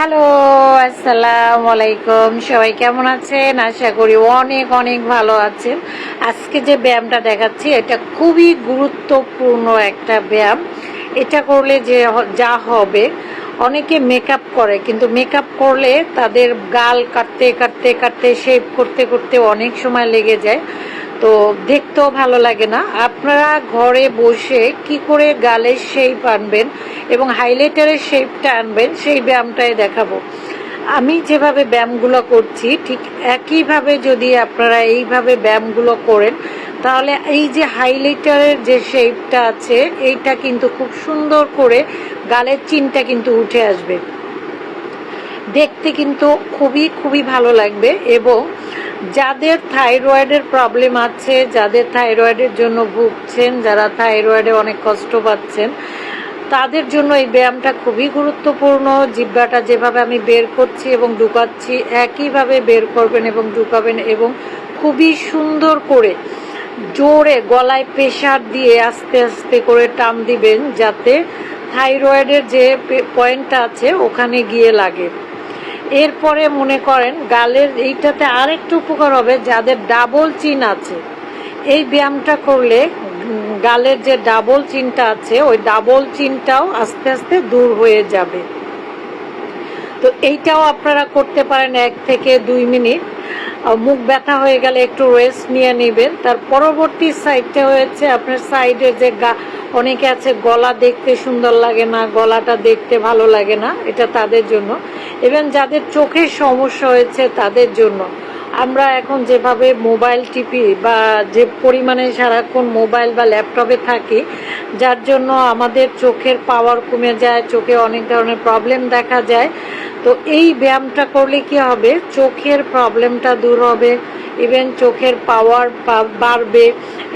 Hello আসসালাম আলাইকুম সবাই কেমন আছেন? আশা করি অনেক অনেক ভালো আছেন। আজকে যে ব্যায়ামটা দেখাচ্ছি, এটা খুবই গুরুত্বপূর্ণ একটা ব্যায়াম। এটা করলে যে যা হবে, অনেকে মেকআপ করে, কিন্তু মেকআপ করলে তাদের গাল কাটতে কাটতে কাটতে শেপ করতে করতে অনেক সময় লেগে যায়। তো দেখতেও ভালো লাগে না। আপনারা ঘরে বসে কি করে গালের শেপ আনবেন এবং হাইলাইটারের শেপটা আনবেন, সেই ব্যায়ামটাই দেখাবো। আমি যেভাবে ব্যায়ামগুলো করছি, ঠিক একইভাবে যদি আপনারা এইভাবে ব্যায়ামগুলো করেন, তাহলে এই যে হাইলাইটারের যে শেপটা আছে, এইটা কিন্তু খুব সুন্দর করে গালের চিনটা কিন্তু উঠে আসবে। দেখতে কিন্তু খুবই খুবই ভালো লাগবে এবং যাদের থাইরয়েডের প্রবলেম আছে, যাদের থাইরয়েডের জন্য ভুগছেন, যারা থাইরয়েডে অনেক কষ্ট পাচ্ছেন, তাদের জন্য এই ব্যায়ামটা খুবই গুরুত্বপূর্ণ। জিব্বাটা যেভাবে আমি বের করছি এবং ঢুকাচ্ছি, একইভাবে বের করবেন এবং ঢুকাবেন এবং খুবই সুন্দর করে জোরে গলায় প্রেশার দিয়ে আস্তে আস্তে করে টান দিবেন যাতে থাইরয়েডের যে পয়েন্টটা আছে, ওখানে গিয়ে লাগে। এরপরে মনে করেন গালের এইটাতে আরেকটু উপকার হবে, যাদের ডাবল চিন আছে। এই ব্যায়ামটা করলে গালের যে ডাবল চিনটা আছে, ওই ডাবল চিনটাও আস্তে আস্তে দূর হয়ে যাবে। তো এইটাও আপনারা করতে পারেন এক থেকে দুই মিনিট। মুখ ব্যথা হয়ে গেলে একটু রেস্ট নিয়ে নেবেন। তার পরবর্তী সাইডটা হয়েছে আপনার সাইডে যে গা অনেকে আছে গলা দেখতে সুন্দর লাগে না, গলাটা দেখতে ভালো লাগে না, এটা তাদের জন্য। ইভেন যাদের চোখের সমস্যা হয়েছে তাদের জন্য। আমরা এখন যেভাবে মোবাইল টিপি বা যে পরিমাণে সারাক্ষণ মোবাইল বা ল্যাপটপে থাকি, যার জন্য আমাদের চোখের পাওয়ার কমে যায়, চোখে অনেক ধরনের প্রবলেম দেখা যায়। তো এই ব্যায়ামটা করলে কি হবে? চোখের প্রবলেমটা দূর হবে। ইভেন চোখের পাওয়ার বাড়বে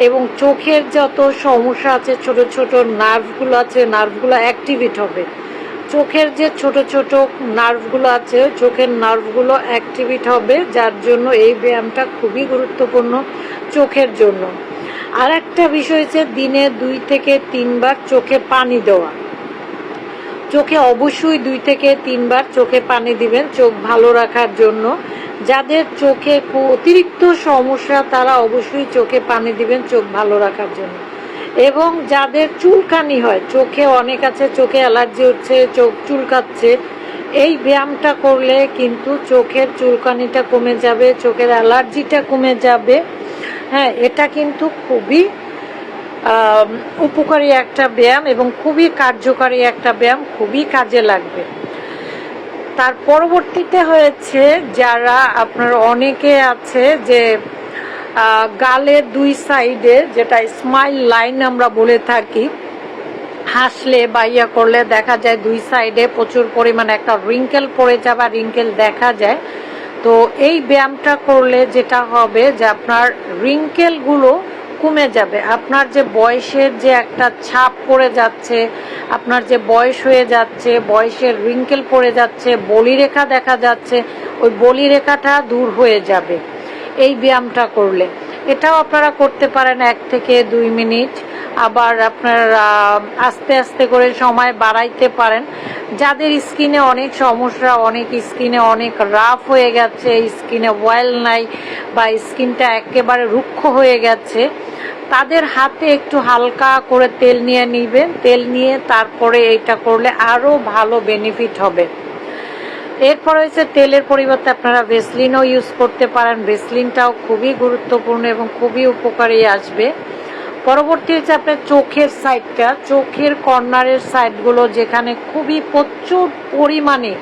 এবং চোখের যত সমস্যা আছে, ছোট ছোট নার্ভগুলো আছে, নার্ভগুলো অ্যাক্টিভেট হবে। চোখের যে ছোট ছোট নার্ভগুলো আছে, চোখের নার্ভগুলো অ্যাক্টিভেট হবে, যার জন্য এই ব্যায়ামটা খুবই গুরুত্বপূর্ণ চোখের জন্য। আর একটা বিষয় হচ্ছে দিনে দুই থেকে তিনবার চোখে পানি দেওয়া। চোখে অবশ্যই দুই থেকে তিনবার চোখে পানি দিবেন, চোখ ভালো রাখার জন্য। যাদের চোখে অতিরিক্ত সমস্যা, তারা অবশ্যই চোখে পানি দিবেন, চোখ ভালো রাখার জন্য। এবং যাদের চুলকানি হয়, চোখে অনেক আছে, চোখে অ্যালার্জি হচ্ছে, চোখ চুলকাচ্ছে, এই ব্যায়ামটা করলে কিন্তু চোখের চুলকানিটা কমে যাবে, চোখের অ্যালার্জিটা কমে যাবে। হ্যাঁ এটা কিন্তু খুবই উপকারী একটা ব্যায়াম এবং খুবই কার্যকারী একটা ব্যায়াম, খুবই কাজে লাগবে। তার পরবর্তীতে হয়েছে যারা আপনার অনেকে আছে যে গালের দুই সাইডে যেটা স্মাইল লাইন আমরা বলে থাকি, হাসলে বা ইয়া করলে দেখা যায় দুই সাইডে প্রচুর পরিমাণে একটা রিঙ্কেল পড়ে যাওয়া রিঙ্কেল দেখা যায়। তো এই ব্যায়ামটা করলে যেটা হবে যে আপনার রিঙ্কেলগুলো কমে যাবে। আপনার যে বয়সের যে একটা ছাপ পড়ে যাচ্ছে, আপনার যে বয়স হয়ে যাচ্ছে, বয়সের রিঙ্কেল পড়ে যাচ্ছে, বলিরেখা দেখা যাচ্ছে, ওই বলিরেখাটা দূর হয়ে যাবে। এই ব্যায়ামটা করলে। এটাও আপনারা করতে পারেন এক থেকে দুই মিনিট। আবার আপনার আস্তে আস্তে করে সময় বাড়াইতে পারেন। যাদের স্কিনে অনেক সমস্যা, অনেক স্কিনে অনেক রাফ হয়ে গেছে, স্কিনে অয়েল নাই বা স্কিনটা একেবারে রুক্ষ হয়ে গেছে, তাদের হাতে একটু হালকা করে তেল নিয়ে নিবেন। তেল নিয়ে তারপরে এটা করলে আরও ভালো বেনিফিট হবে। এরপর হচ্ছে তেলের পরিবর্তে আপনারা ভেসলিনও ইউজ করতে পারেন। ভেসলিনটাও খুবই গুরুত্বপূর্ণ এবং খুবই উপকারী আসবে। পরবর্তী হচ্ছে আপনার চোখের সাইডটা চোখের কর্নারের সাইডগুলো যেখানে খুবই প্রচুর পরিমাণে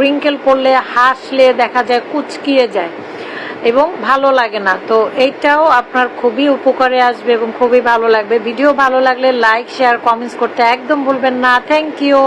রিঙ্কেল পড়লে, হাসলে, দেখা যায় কুচকিয়ে যায় এবং ভালো লাগে না। তো এইটাও আপনার খুবই উপকারে আসবে এবং খুবই ভালো লাগবে। ভিডিও ভালো লাগলে লাইক শেয়ার কমেন্টস করতে একদম ভুলবেন না। Thank you